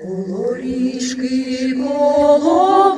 Коло річки, коло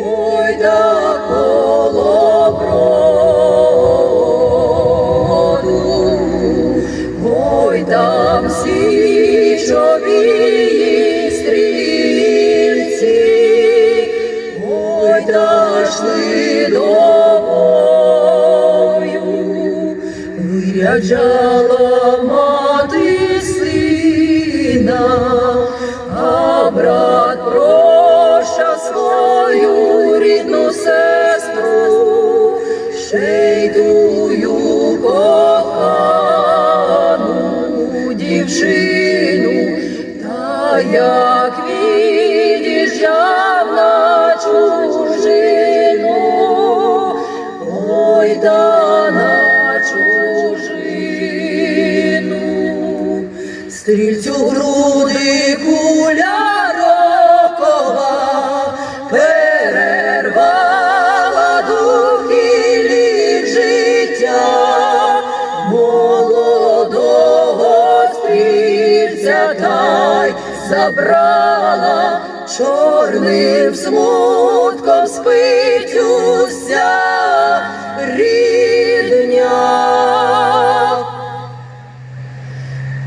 ой да коло броду, ой там січові стрільці, ой дошли виряджала мати сина, а брат прощав свою рідну сестру, ще й тую кохану дівчину, та як від'їжджав стрільцю груди куля рокова, перервала дух і лік життя, молодого стрільця та й забрала чорним смутком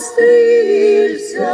Стрільця